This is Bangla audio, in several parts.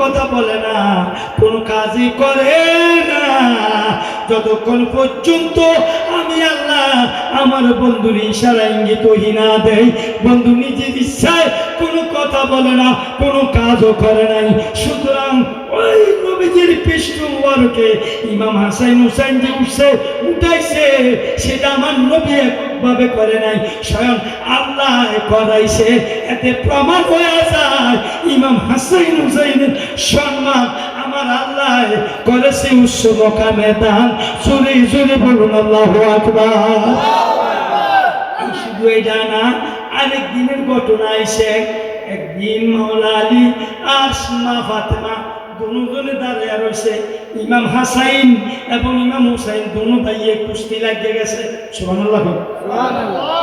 কথা বলে না, কোনো কাজই করে না। যতক্ষণ পর্যন্ত আমি আল্লাহ আমার বন্ধুর ইশারা ইঙ্গিত হিনা দেয় বন্ধু নিজের ইচ্ছায় কোনো কথা বলে না, কোনো কাজও করে নাই। সুতরাং ওই নবীজির পৃষ্ঠ মুবারকে ইমাম হাসান হুসাইন যে উঠছে, উঠাইছে, সেটা আমার নবী এককভাবে করে নাই, স্বয়ং আল্লাহ করাইছে। এতে প্রমাণ হয়ে যায়, ইমাম হাসান হুসাইনের সম্মান আমার আল্লাহ করেছে উচ্চ মকামে দান। জোরে জোরে বলুন, আল্লাহ শুধু এটা না, আরেক দিনের ঘটনা এসে, একদিন মাওলা আলী আর মা ফাতেমা দুজনে দাঁড়িয়ে রয়েছে। ইমাম হাসাইন এবং ইমাম হুসাইন দুনো ভাইয়ে কুস্তি লাগিয়ে গেছে। সুবহানাল্লাহ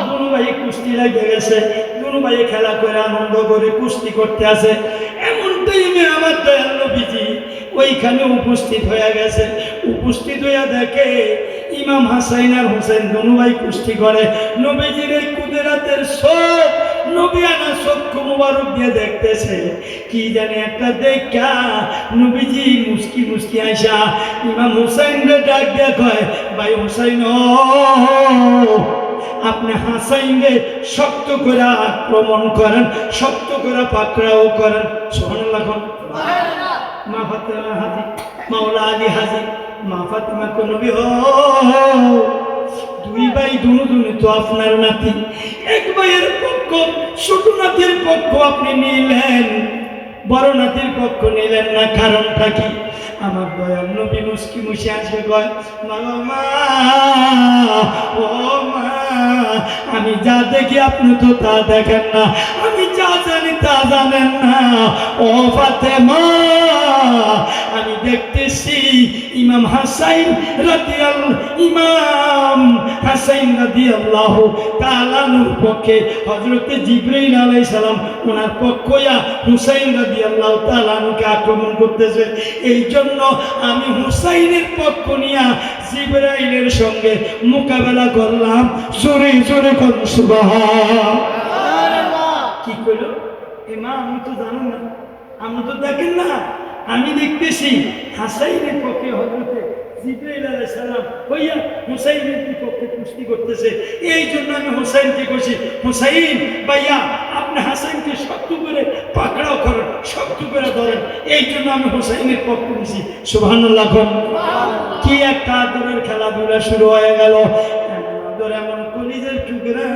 দুনো ভাইয়ে কুস্তি লাগিয়ে গেছে। দুনো ভাইয়ে খেলা করে আনন্দ করে কুস্তি করতে আছে। এমন টাইমে আমার দয়াল নবীজি ওইখানে উপস্থিত হয়ে গেছে। উপস্থিত হইয়া দেখে ইমাম হাসাইন আর হোসেন দনু ভাই কুস্তি করে। নবীজির এই কুদেরাতের সব নবী আনা চক্ষু মুবারক দিয়ে দেখতেছে। কি জানে একটা দেখা, নবীজি মুস্কি মুস্কি আইসা ইমাম হুসাইন ডাক দিয়া কয়, ভাই হুসাইন আপনি হাসাইনরে শক্ত করে আক্রমণ করেন, শক্ত করে পাকড়াও করেন। সোহান লাখন মা ফাতেমা হাজি, মাওলা আলী হাজি, মা ফাতেমা কোন নবী হো। দুই ভাই দুনু তো আপনার নাতি। এক ভাইয়ের পক্ষ, ছোট নাতির পক্ষ আপনি নিলেন। বড় নাতির পক্ষ নিলেন না, কারণটা কি? আমার দয়াল নবী মুস্কি মুসি আসবে কয়, মা মা, ও মা, আমি যা দেখি আপনি তো তা দেখেন না। আমি যা জানি তা জানেন না। ও ফাতেমা, আমি দেখতেছি ইমাম হাসাইন রাদিয়াল ইমাম হাসাইন রাদিয়াল্লাহু তাআলার পক্ষে হযরতে জিবরাইল আলাইহিস সালাম ওনার পক্ষয়া হুসাইন রাদিয়াল্লাহু তাআলাকে আক্রমণ করতেছে। এই জন্য আমি হুসাইনের পক্ষ নিয়ে জিবরাইলের সঙ্গে মোকাবেলা করলাম। জোরে জোরে কোন সুবহান। কি করল এ মা আমি তো জানো না। আপনি তো দেখেন না। আমি দেখতেছি হাসাইনের পক্ষে হজরতে কুস্তি করতেছে। এই জন্য আমি ভাইয়া, আপনি হাসাইনকে করে পাকড়াও করেন ধরেন। এই জন্য আমি পক্ষ কি একটা আদরের খেলাধুলা শুরু হয়ে গেল। এমন কলিজের টুকরা,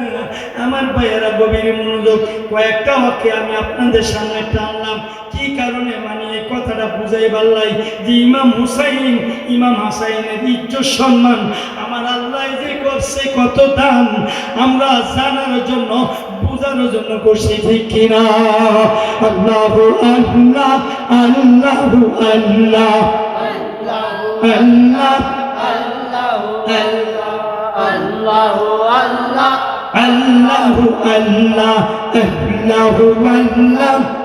আমার ভাইয়েরা গভীর মনোযোগ। কয়েকটা হকে আমি আপনাদের সামনে টানলাম। কি কারণে কথাটা বুঝাই পারলাই যে ইমাম হুসাইন, ইমাম হাসাইনের ইজ্জত সম্মান আমার আল্লাহ যে করছে কত দান আমরা জানার জন্য বোঝানোর জন্য করছি, ঠিক কিনা? আল্লাহ আল্লাহ। আল্লাহ আল্লাহ আল্লাহ। আল্লাহ আল্লাহ আল্লাহ আল্লাহ।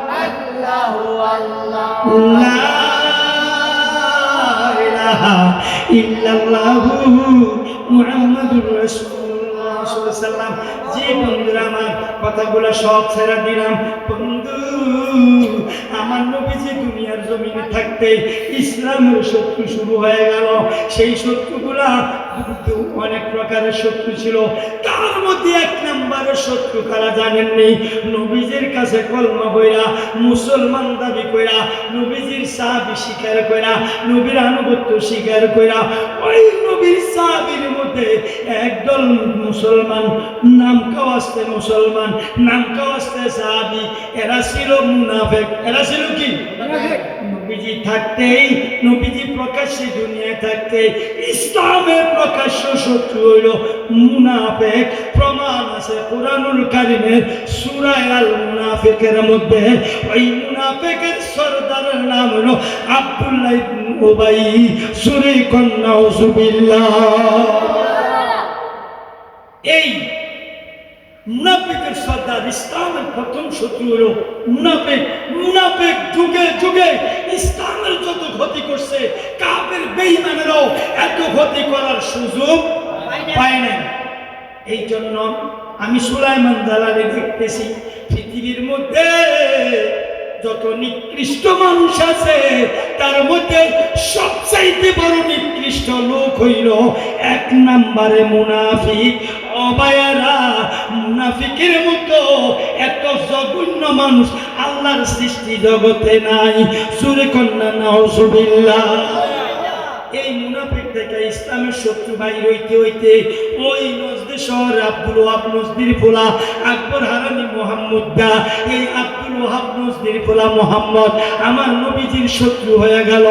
ইল্লাল্লাহু মুহাম্মাদুর রাসূলুল্লাহ কথাগুলো সব ছেড়ে দিলাম। বন্ধু, আমার নবীজি দুনিয়ার জমিনে থাকতে ইসলামের শত্রু শুরু হয়ে গেল। সেই শত্রুগুলা অনেক প্রকারের শত্রু ছিল। তার মধ্যে এক নম্বরের শত্রু কারা জানেননি। নবীজির কাছে কলমা বইরা, মুসলমান দাবি কইরা, নবীজির সাহাবি স্বীকার কইরা, নবীর আনুগত্য স্বীকার কইরা, ওই নবীর সাহাবির মধ্যে একদল মুসলমান, নাম কাওয়াস্তে মুসলমান, নাম কাওয়াস্তে সাহাবি, এরা ছিল মুনাফেক। এরা ছিল কি? নবীজি থাকতেই নবীজি প্রকাশ্যে দুনিয়ায় থাকতে, ইসলামের প্রকাশ্য শত্রু হইল মুনাফেক। প্রমাণ আছে কোরআনুল কারিমের সুরায় আল মুনাফিকের মধ্যে। ওই মুনাফেকের সর্দারের নাম হলো আব্দুল্লাহ উবাই। সুরে কন্যা সুবিল্লাহ এই মুনাফিকের সর্দার ইসলামের প্রথম শত্রু হলো মুনাফিক মুনাফিক যুগে যুগে ইসলামের যত ক্ষতি করছে কাপের বেইমানেরও এত ক্ষতি করার সুযোগ পায় না। এই জন্য আমি সুলাইমান দালালে দেখতেছি পৃথিবীর মধ্যে যত নিকৃষ্ট মানুষ আছে, তার মধ্যে সবচাইতে বড় নিকৃষ্ট লোক হইল এক নাম্বারে মুনাফিক, অবায়ারা। মুনাফিকের মতো এত জঘন্য মানুষ আল্লাহর সৃষ্টি জগতে নাই। সুরে কন্যা নাউজুবিল্লাহ। এই ইসলামের শত্রু ভাই হইতে হইতে ওই নজদে শহর আব্দুল ওহাব নজদির ফোলা, আকবর হারানি মোহাম্মদ দা এই আব্দুল ওহাব নজদির ফোলা মোহাম্মদ। আমার নবীজির শত্রু হয়ে গেল,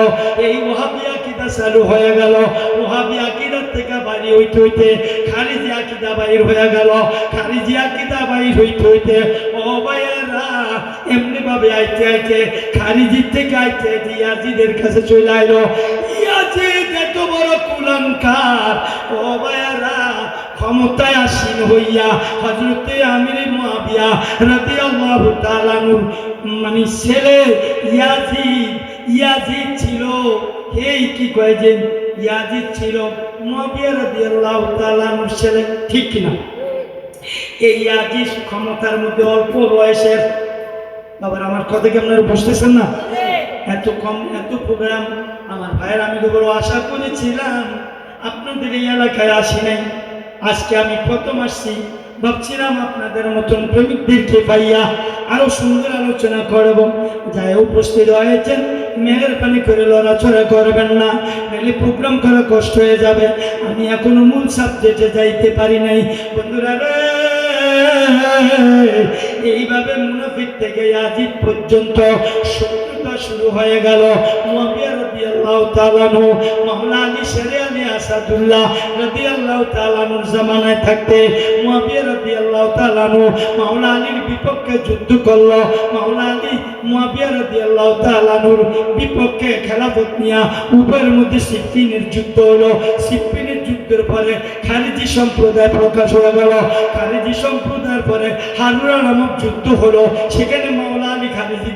এই ওহাবি আকিদা চালু হয়ে গেল। ওহাবি আকিদার থেকে বাড়ি হইতে হইতে খারিজি আকিদা বাইর হয়ে গেল। খারিজি আকিদা বাইর হইতে হইতে ও ভাইয়েরা এমনি ভাবে আইতে আইতে খারিজির থেকে আইতে আইতে ইয়াজিদের কাছে চলে আইলো। কুলঙ্কার ও ভাইয়েরা ক্ষমতায় আসীন হইয়া হজরতে আমির মুয়াবিয়া রাদিয়াল্লাহু তাআলা আনহুর মানে ছেলে ইয়াজিদ ইয়াজিদ ছিল। এই কি কয় যে ইয়াজিদ ছিল? মুয়াবিয়া রাদিয়াল্লাহু তাআলা আনহুর ছেলে ঠিক কিনা? এই ইয়াজিদ ক্ষমতার মধ্যে অল্প বয়সের। বাবার আমার কথা কি আপনারা বুঝতেছেন না? এত কম এত প্রোগ্রাম আমার ভাইয়ের আমি তো বড় আশা করেছিলাম। আপনাদের এই এলাকায় আসি নাই। আজকে আমি প্রথম আসছি। ভাবছিলাম আপনাদের মতন প্রেমিকদেরকে পাইয়া আরও সুন্দর আলোচনা করব। যাই উপস্থিত হয়েছেন। মেহরবানি করে লড়াচড়া করবেন না। নাহলে প্রোগ্রাম করা কষ্ট হয়ে যাবে। আমি এখনও মূল সাবজেক্টে যাইতে পারি নাই। বন্ধুরা এইভাবে মুনাফিক থেকে আজিদ পর্যন্ত শত্রুতা শুরু হয়ে গেল। মুয়াবিয়া বিপক্ষে যুদ্ধ করল বিপক্ষে খেলাফত নিয়া উভয়ের মধ্যে সিফিনের যুদ্ধ হলো। সিফিনের যুদ্ধের পরে খালিজি সম্প্রদায় প্রকাশ হয়ে গেল। খালিজি সম্প্রদায়ের পরে হারুরা নামক যুদ্ধ হলো। সেখানে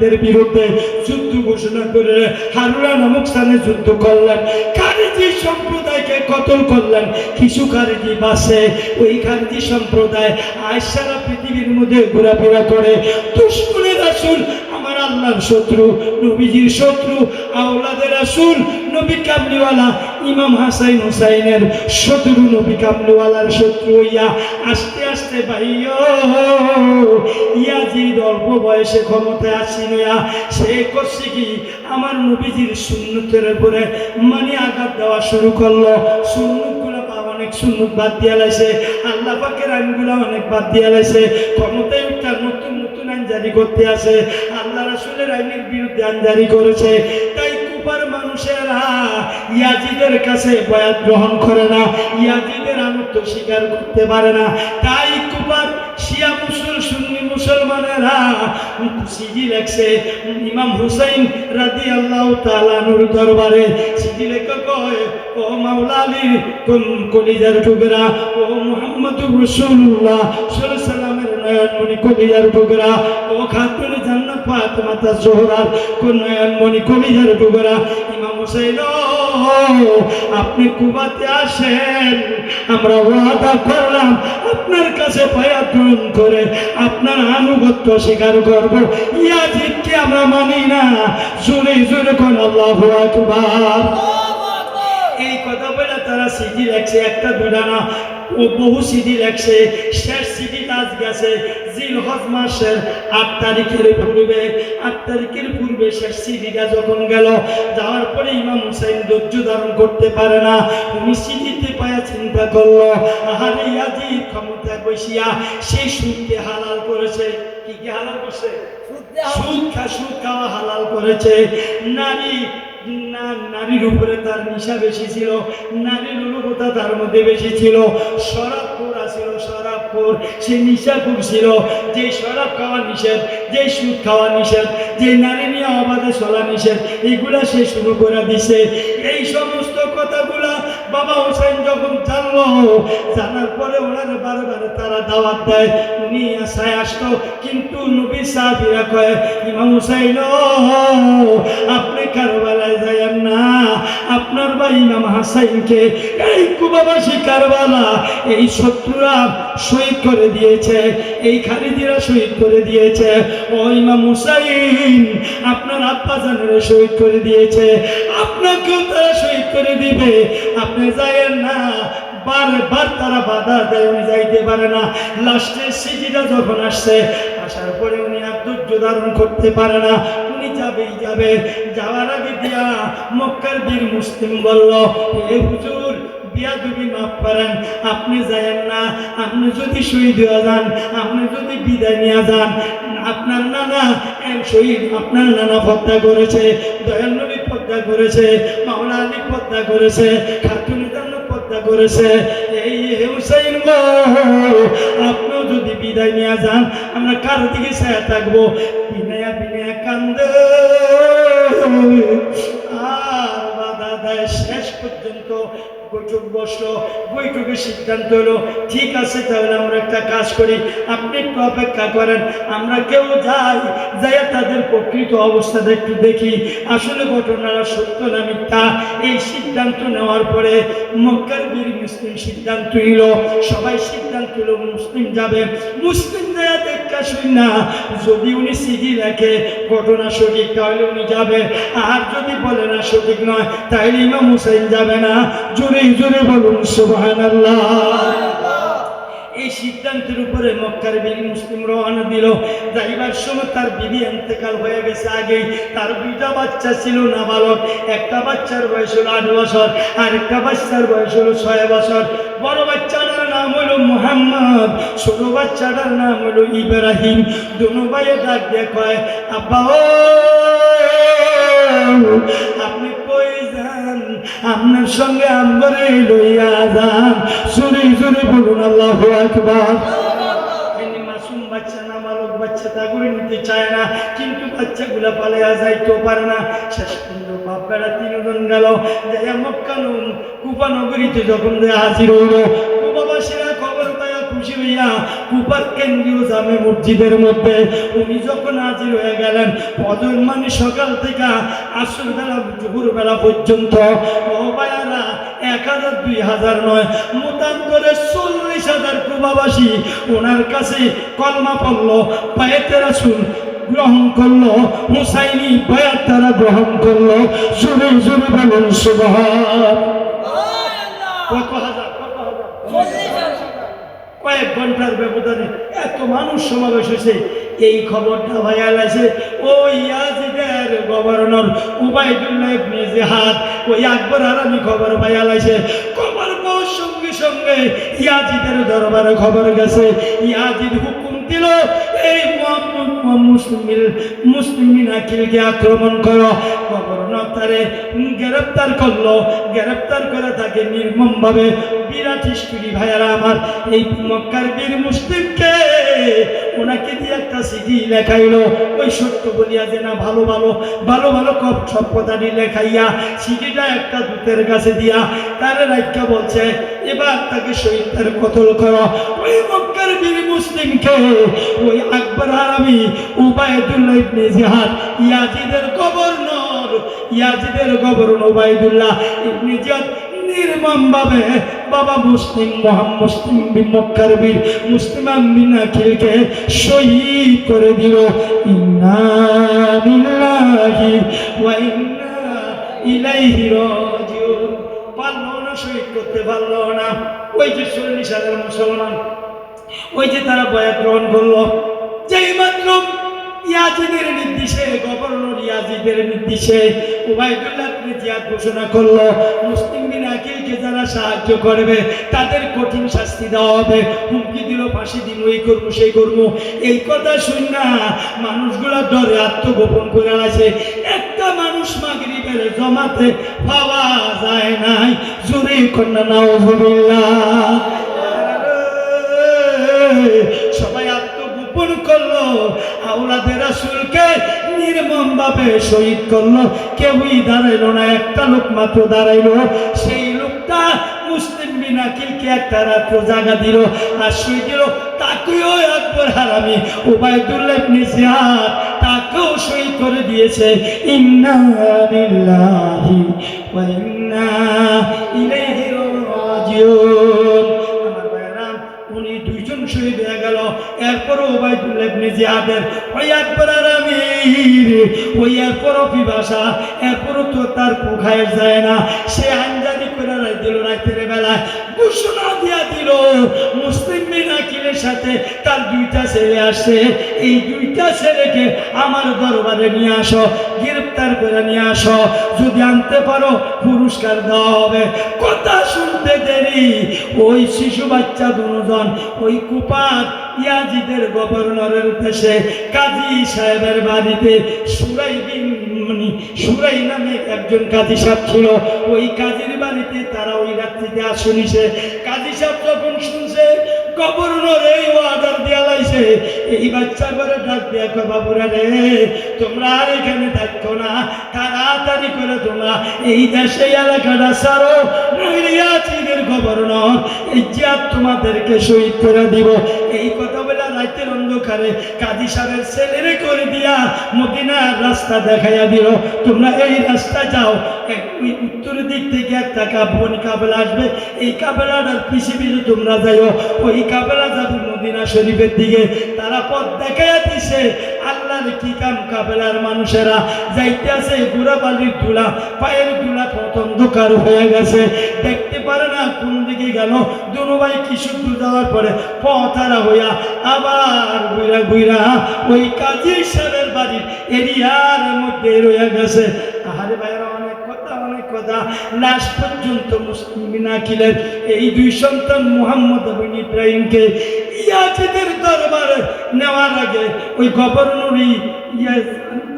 মাওলা বিরুদ্ধে যুদ্ধ ঘোষণা করে হারুরা নামক স্থানে যুদ্ধ করলেন। কারিজি সম্প্রদায়কে কতল করলেন? কিছু খারিজি বাসে। ওই খারিজি সম্প্রদায় আজ সারা পৃথিবীর মধ্যে ঘোরাফেরা করে। দুশ্মনের আসুন আল্লাহর শত্রু, নবীজির শত্রু, আওলাদের আসুন নবী কামলিওয়ালা ইমাম হাসাইন হুসাইনের শত্রু, নবী কামলিওয়ালার শত্রু হইয়া আস্তে আস্তে ভাইও ইয়াজিদ অল্প বয়সে ক্ষমতায় আসি নয়া সে করছে কি? আমার নবীজির সুন্নতের উপরে মানে আঘাত দেওয়া শুরু করল। সুন্নতগুলো অনেক সুন্নত বাদ দিয়ে লাইছে। আল্লাহ পাকের আইনগুলো অনেক বাদ দিয়ে লাইছে। ক্ষমতায় উঠা নতুন নতুন আইন জারি করতে রাসুলের আইন জারি করেছে। তাই কুপার মানুষেরা ইয়াজিদের কাছে বয়াত গ্রহণ করে না। ইয়াজিদের আনন্দ স্বীকার করতে পারে না। তাই কুপার শিয়া মুসল, সুন্নি মুসলমানেরা সিজি লেখছে। ইমাম হুসাইন রাদি আল্লাহ তালানুর দরবারে সিজি লেখা কয়, ও মাওলা আলী কলিজার টুকরা? ও মোহাম্মদ রসুল্লাহ সাল্লামের নয়নমণি কলিজার টুকরা ও খাতুন জান্নাত জোহরার কোন নয়নমণি কলিজার টুকরা ইমাম হুসাইন আপনি কুবাতে আসেন। আমরা ওয়াদা করলাম আপনার কাছে পায়া গ্রহণ করে আপনার আনুগত্য স্বীকার করব। ইয়াজিদকে আমরা মানি না। জোরে জোরে কোন আল্লাহ আকবার। এই কথা বলে তারা সিডি লেখছে একটা দুটা না ও বহু সিডি লেখছে শেষ সিডি আজ গেছে। জিল হজ মাসের আট তারিখের পূর্বে আট তারিখের পূর্বে শেষ সিডিটা যখন গেল যাওয়ার পরে ইমাম হুসাইন ধৈর্য ধারণ করতে পারে না উনি সিডিতে পায়া চিন্তা করল আহারে ইয়াজি ক্ষমতা বসিয়া সেই সুদকে হালাল করেছে। কি কি হালাল করছে? সুদ খা সুদ খাওয়া হালাল করেছে। নারী নারীর উপরে তার নিশা বেশি ছিল, নারীর অনুভূতা তার মধ্যে বেশি ছিল। শরাবপুর ছিল শরাবপুর, সে নিশাপুর ছিল। যে শরাব খাওয়া নিষেধ, যে সুদ খাওয়া নিষেধ, যে নারী নিয়ে অবাধে চলা নিষেধ, এগুলা সে শুরু করে দিছে। এই সমস্ত কথাগুলা বাবা হোসেন যখন জানলো, জানার পরে ওনার বারে তারা দাওয়াত দেয়, উনি আশায় আসতো কিন্তু নবী সাহাবিরা কয়, ইমাম হুসাইন, আপনি কারবালায় যায়েন না। আপনার ভাই ইমাম হাসাইনকে এই কুবাবাসী কারবালা, এই শত্রুরা শহীদ করে দিয়েছে, এই খালিদিরা শহীদ করে দিয়েছে। ও ইমাম হুসাইন, আপনার আব্বা জানেরা শহীদ করে দিয়েছে। আপনাকেও করে দিবে। আপনি যায়েন না। বারবার তারা বাধা দেয়, উনি যাইতে পারে না। লাস্টের সিটিটা যখন আসছে, আসার পরে উনি আর ধৈর্য ধারণ করতে পারে না। উনি যাবেই যাবে। যাওয়ার আগে দিয়া মক্কার বীর মুসলিম বলল হে হুজুর বিয়া তুমি মাফ করেন। আপনি যায়েন না। আপনি যদি শহীদ হয়ে যান, আপনি যদি বিদায় নিয়ে যান, আপনার নানা শহীদ আপনার নানা পদ্মা করেছে। দয়াল নবী পদ্মা করেছে মাওলা আলী পদ্মা করেছে, খাতুনি পদ্মা করেছে। এই হুসাইন আপনিও যদি বিদায় নিয়ে যান, আমরা কার দিকে ছায়া থাকব? বসল, বৈঠকের সিদ্ধান্ত হলো, ঠিক আছে, তাহলে আমরা একটা কাজ করি, আপনি একটু অপেক্ষা করেন, আমরা কেউ যাই যাই তাদের প্রকৃত অবস্থাটা একটু দেখি। আসলে ঘটনাটা সত্য না মিথ্যা? এই সিদ্ধান্ত নেওয়ার পরে মক্কার বীর মুসলিম সিদ্ধান্ত নিল, সবাই সিদ্ধান্ত নিল, মুসলিম যাবে। মুসলিম দেয়া দেখা শুন না, যদি উনি সিডি লেখে, ঘটনা সঠিক, তাহলে উনি যাবে। আর যদি বলে না সঠিক নয়, তাহলে ইমাম হুসাইন যাবে না। জোরে জোরে বলুন, সুবহানাল্লাহ। এই সিদ্ধান্তের উপরে মক্কার বীর মুসলিম রওনা দিল। যাইবার সময় তার বিবি এন্তেকাল হয়ে গেছে আগেই। তার দুইটা বাচ্চা ছিল না বালক একটা বাচ্চার বয়স হলো আট বছর আর একটা বাচ্চার বয়স হলো ছয় বছর। বড় বাচ্চাটার নাম হলো মোহাম্মদ, ছোট বাচ্চাটার নাম হলো ইব্রাহিম। দুনো ডাক দিয়ে আব্বা আপনি আপনার সঙ্গে আম্বরে লইয়া যান। সুরে সুরে বলুন, আল্লাহ আকবার। বাচ্চা না, মালক নিতে চায় না। কিন্তু বাচ্চাগুলা পালিয়া যাইতেও পারে না। শেষ পর্যন্ত বাপ বেড়া তিনজন গেল। মক্কানুম কুপানগরীতে যখন হাজির হইল খুশি হইয়া কুপার কেন্দ্রীয় জামে মসজিদের মধ্যে। উনি যখন হাজির হয়ে গেলেন পদর মানে সকাল থেকে আসর বেলা দুপুর বেলা পর্যন্ত ও বায়ারা এক হাজার দুই হাজার নয় মতান্তরে চল্লিশ হাজার প্রবাবাসী ওনার কাছে কলমা পড়ল পায়েতে রাসুল গ্রহণ করল হুসাইনি বয়াত তারা গ্রহণ করল জোরে জোরে বলুন সুবহান। কত কয়েক ঘণ্টার ব্যবধানে এত মানুষ সমাবেশ হয়েছে। এই খবরটা ভাইয়াল আছে ওই ইয়াজিদের গভর্নর উবাইদুল্লাহ ইবনে জিহাদ ওই আকবর আরামি খবর ভাইয়াল আছে খবর বহু সঙ্গে সঙ্গে ইয়াজিদের দরবারে খবর গেছে। ইয়াজিদ হুকুম দিল এই মোহাম্মদ মুসলিম মুসলিমিন আকিলকে আক্রমণ করো। তারে গ্রেপ্তার করল। গ্রেপ্তার করে তাকে নির্মমভাবে বিরাট হিস্টুরি ভাইয়ারা আমার এই মক্কার মুসলিমকে ওনাকে দিয়ে একটা সিডি লেখাইলো। ওই সত্য বলিয়া যে না, ভালো ভালো ভালো ভালো কপ সব কথাটি লেখাইয়া সিডিটা একটা দূতের কাছে দিয়া তারে রাইকা বলছে, এবার তাকে শহীদের কতল করো। মুসলিমকে, ওই আকবর আরামি উবায়দুল্লাহ ইবনে জিহাদ, ইয়াজিদের গভর্নর ইয়াজিদের গভর্নর উবায়দুল্লাহ ইবনে জিহাদ নির্মম ভাবে বাবা মুসলিম মোহাম্মদ মুসলিম বিন মক্কারবীর মুসলিম আমিন আখিলকে শহীদ করে দিল। ইন্না লিল্লাহি ওয়া ইন্না ইলাইহি রাজিউন। পারল না শহীদ করতে, পারল না। ওই যে চল্লিশ হাজার মুসলমান ওই যে তারা বয়াত গ্রহণ করল, যেই মাত্র ইয়াজিদের নির্দেশে, গভর্নর ইয়াজিদের নির্দেশে উবাইদুল্লাহ ঘোষণা করল মুসলিম বিন আকিলকে যারা সাহায্য করবে, তাদের কঠিন শাস্তি দেওয়া হবে। হুমকি দিল, ফাঁসি দিব এই করব, সেই করব। এই কথা শুন না মানুষগুলা ডরে, আত্মগোপন করে আছে একটা মানুষ মাগরিবের জমাতে পাওয়া যায় নাই। জোরে কন্যা, নাউজুবিল্লাহ। সবাই আত্মগোপন করল। আউলাদের রাসূলকে নির্মম ভাবে শহীদ করল। কেউই দাঁড়াইলো না, একটা লোক মাত্র দাঁড়াইলো। সেই লোকটা মুসলিম বিন আকিলকে একটা রাত্র জাগা দিল। আর শুয়ে দিল তাকেও একবার হারামি, ওবায়দুল্লাহ ইবনে তাকেও সই করে দিয়েছে। ইন্না পিপাসা এরপরও তো তার কোখায় যায় না। সে আঞ্জানি করে দিল রাতের বেলায়। ঘোষণা দিয়া দিল, মুসলিম বিন সাথে তার দুইটা ছেলে আসছে এই দুইটা ছেলেকে আমার দরবারে নিয়ে আসো, গ্রেপ্তার করে নিয়ে আসো। যদি আনতে পারো, পুরস্কার দেওয়া হবে। কথা শুনতে দেরি, ওই শিশু বাচ্চা দুজন, ওই কুপাত ইয়াজিদের গভর্নরের দেশে কাজী সাহেবের বাড়িতে সুরাই বিন মানে সুরাই নামে একজন কাজী সাহেব ছিল। ওই কাজীর বাড়িতে তারা ওই রাত্রিতে আসনিছে কাজী সাহেব যখন শুনছে এই তোমরা আর এখানে থাকতো না। করে তোমাদেরকে শহীদ করে দিব। এই কথা রাতের অন্ধকারে কাজী সাহেবের ছেলেরে করে দিয়া মদিনার রাস্তা দেখাইয়া দিল। তোমরা এই রাস্তা যাও। উত্তর দিক থেকে একটা কাবন কাবেলা আসবে। এই কাবেলাটার পিছিয়ে তোমরা যাইও। ওই কাবেলা যাবে মদিনা শরীফের দিকে। তারা পথ দেখাইয়া দিছে। আল্লাহর কি মানুষেরা? যাইতে আছে গুড়া বালির ধুলা পায়ের ধুলা কত অন্ধকার হয়ে গেছে। দেখতে পারে না কোন দিকে গেল। দুনু ভাই কিছু দূর যাওয়ার পরে পথারা হইয়া আবার ঘুরা ঘুরা ওই কাজী সাহেবের বাড়ির এরিয়ার মধ্যে রয়ে গেছে। আহারে ভাইরা কথা লাস্ট পর্যন্ত মুসলিম আকিলের এই দুই সন্তান মুহাম্মদ এবং ইব্রাহিমকে ইয়াজিদের দরবারে নেওয়ার আগে ওই গভর্নরই ইয়াজ,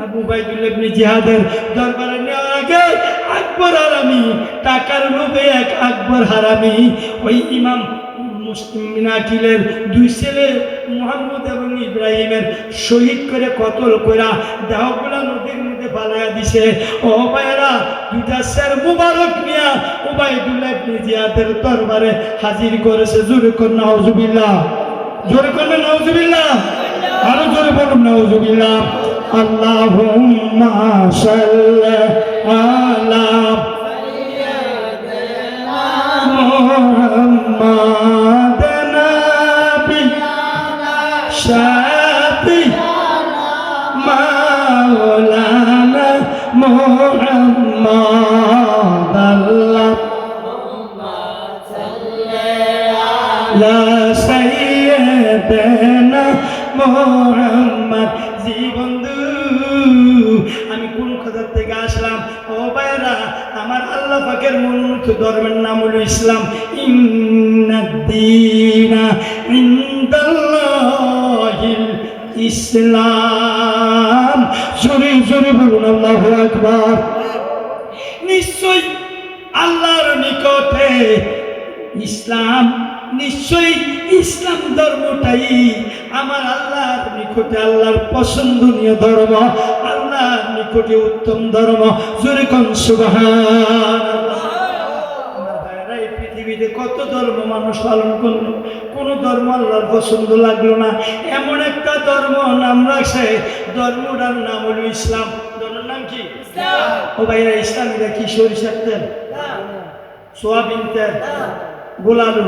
আবু বাইদুল ইবনে জিহাদের দরবারে নেওয়ার আগে আকবর হারামি, টাকার লোভে এক আকবর হারামি, ওই ইমাম মুসলিম মিনাকিলের দুই ছেলে মোহাম্মদ এবং ইব্রাহিমের শহীদ করে কতল করা দেহগুলা নদীর বানায় দিছে। ও ভাইরা দুইটা শের মুবারক নিয়া উবাইদুল্লাহ ইবনে জিয়াদের দরবারে হাজির করেছে। জোরে কর, নাউজুবিল্লাহ। জোরে কর নাউজুবিল্লাহ। আরও জোরে বলুন, নাউজুবিল্লাহ। আল্লাহুম্মা সাল্লা আলা মুহাম্মাদান নাবিয়ানা محمد الله لا سيدنا মোহাম্মদ জি বন্ধু আমি কোন খোদার থেকে আসলাম ও ভাইরা আমার আল্লাহ পাকের মনোনীত ধর্মের নাম হলো ইসলাম ইন্নাদ্দিনা ইনদাল্লাহিল ইসলাম জোরে জোরে বলুন, আল্লাহ আকবার। নিশ্চয় আল্লাহর নিকটে ইসলাম, নিশ্চয়ই ইসলাম ধর্মটাই আমার আল্লাহর নিকটে, আল্লাহর পছন্দনীয় ধর্ম, আল্লাহর নিকটে উত্তম ধর্ম। জোরে কন পৃথিবীতে কত ধর্ম মানুষ পালন করল? কোন ধর্ম আল্লাহর পছন্দ লাগল না। এমন একটা ধর্ম নাম রাখছে ধর্মটার নাম হলো ইসলাম। ধর্মের নাম কি? ও ভাইরা ইসলামীরা কি সরিষার তেল? সোয়াবিন তেল? গোলালু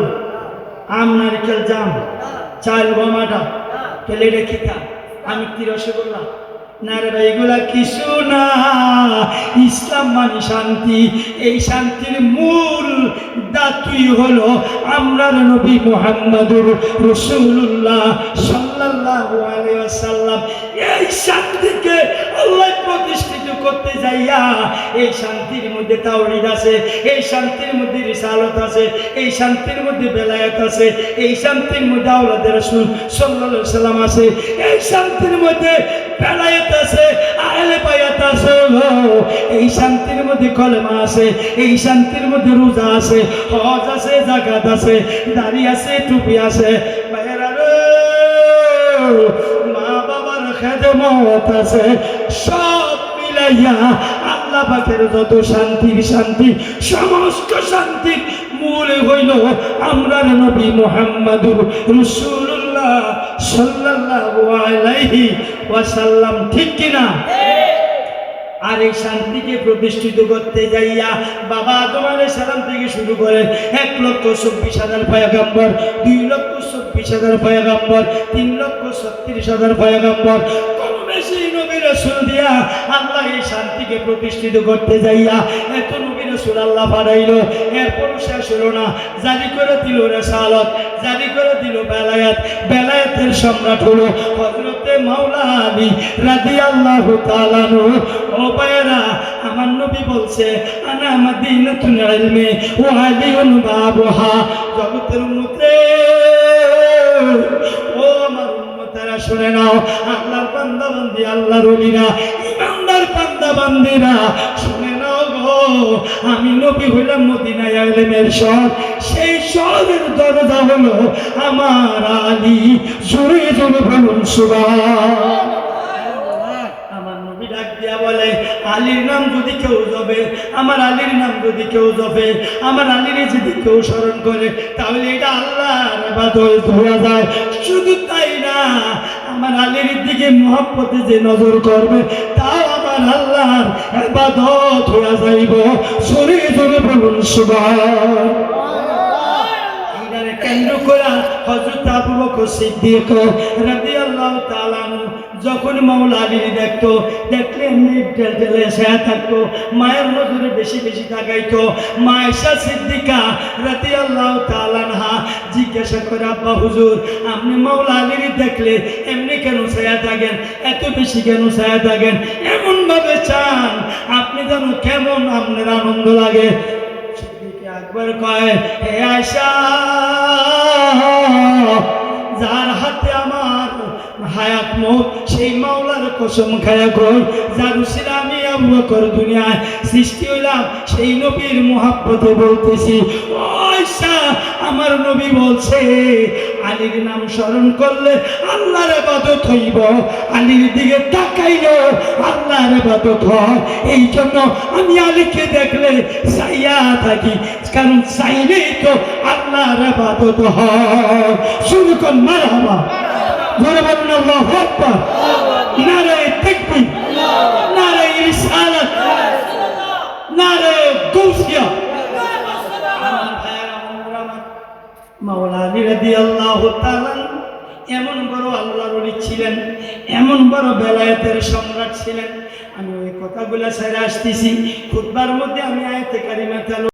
আম নারিকেল জাম? চাল গমাটা তেলে রেখিতা আমি কি রসগোল্লা না রে এগুলা কিছু না। ইসলাম মানে শান্তি, এই শান্তির মূল দাতুই হলো আমরার নবী মোহাম্মদুর রসুল্লাহ সাল্লাহ আলিয়া সাল্লাম এই শান্তিকে আল্লাহ প্রতিষ্ঠিত করতে যাইয়া, এই শান্তির মধ্যে তাওহীদ আছে, এই শান্তির মধ্যে রিসালত আছে, এই শান্তির মধ্যে বেলায়েত আছে, এই শান্তির মধ্যে আওলাদের রাসূল আলাইহি সাল্লাম আছে, এই শান্তির মধ্যে বেলায়েত আছে, আহলে বায়াত আছে এই শান্তির মধ্যে কলেমা আছে, এই শান্তির মধ্যে রোজা আছে, হজ আছে জাকাত আছে, দাড়ি আছে, টুপি আছে মা বাবার খেদমত আছে, সব মিলাইয়া আল্লাহ যত শান্তি সমস্ত শান্তির মূল হইল আমরার নবী মোহাম্মদুর রসুল্লাহ ওয়াসাল্লাম, ঠিক কিনা আর এই শান্তিকে প্রতিষ্ঠিত করতে যাইয়া বাবা আলাই সালাম থেকে শুরু করে এক লক্ষ চব্বিশ হাজার পয়গাম্বর, দুই লক্ষ চব্বিশ হাজার পয়গাম্বর, তিন লক্ষ ছত্রিশ হাজার পয়গাম্বর শান্তিকে প্রতিষ্ঠিত করতে যাইয়া এত নবী রসুল আল্লাহ বাড়াইল এরপরও শেষ হলো না। জারি করে দিল রেসালত, জারি করে দিল বেলায়াত। বেলায়াতের সম্রাট হলো হজরতে মাওলা আলী রাদি আল্লাহ তালানু ও ভাইয়েরা, আমার নবী বলছে, আনা মাদিনাতুন ইলমি ওয়া আলিউন বাবুহা। জগতের উম্মতে ও আমার উম্মতেরা শুনে নাও। আল্লাহর বান্দা বান্দি আল্লাহর ওলিরা ইমানদার বান্দা বান্দিরা, শুনে নাও গো, আমি নবী হইলাম মদিনায় ইলমের শহর। সেই শহরের দরজা হলো আমার আলী জোরে জোরে বলুন বলে, আলীর নাম যদি কেউ জবে আমার আলীর নাম যদি কেউ জবে আমার আলীর যদি কেউ স্মরণ করে, তাহলে এটা আল্লাহর ইবাদত হয়ে যায়। শুধু তাই না, আমার আলীর দিকে মহব্বতে যে নজর করবে, তাও আমার আল্লাহর এবাদত হয়ে যাইব। শরীর বলুন এইটারে কেন্দ্র করে হযরত আবু বকর সিদ্দিক রাদিয়াল্লাহু তাআলা যখন মাওলা আলী দেখতো, দেখলে এমনি ঢেলে সে থাকতো, মায়ের নজরে বেশি বেশি তাকাইতো। মা আয়েশা সিদ্দিকা রাদিয়াল্লাহু তাআলা আনহা জিজ্ঞাসা করে, আব্বা হুজুর, আপনি মাওলা আলীর দেখলে এমনি কেন ছায়া থাকেন? এত বেশি কেন ছায়া থাকেন? এমন ভাবে চান, আপনি যেন কেমন আপনার আনন্দ লাগে? আকবর কয়, হে আয়সা যার হাতে আমার হায়াত মুখ, সেই মাওলার কসম খায়া কই, যার উসিলা আমি আবু দুনিয়ায় সৃষ্টি হইলাম, সেই নবীর মোহাব্বতে বলতেছি আমার নবী বলছে আলীর নাম স্মরণ করলে আল্লাহর ইবাদত হইব। আলীর দিকে তাকাইলে, আল্লাহর ইবাদত হয়। এই জন্য আমি আলীকে দেখলে চাইয়া থাকি, কারণ চাইলেই তো আল্লাহর ইবাদত হয়। শুরু কর, মারহাবা। জোরে বলুন, আল্লাহু আকবার। নারে তাকবীর। নারে রিসালাত নারে গৌসিয়া আমার ভাইয়েরা, বন্ধুরা আমার, মাওলা আলী রাদিয়াল্লাহু তাআলা এমন বড় আল্লাহর ওলি ছিলেন, এমন বড় বেলায়েতের সম্রাট ছিলেন। আমি ওই কথাগুলা ছেড়ে আসতেছি। খুববার মধ্যে আমি আয়তে কারিমা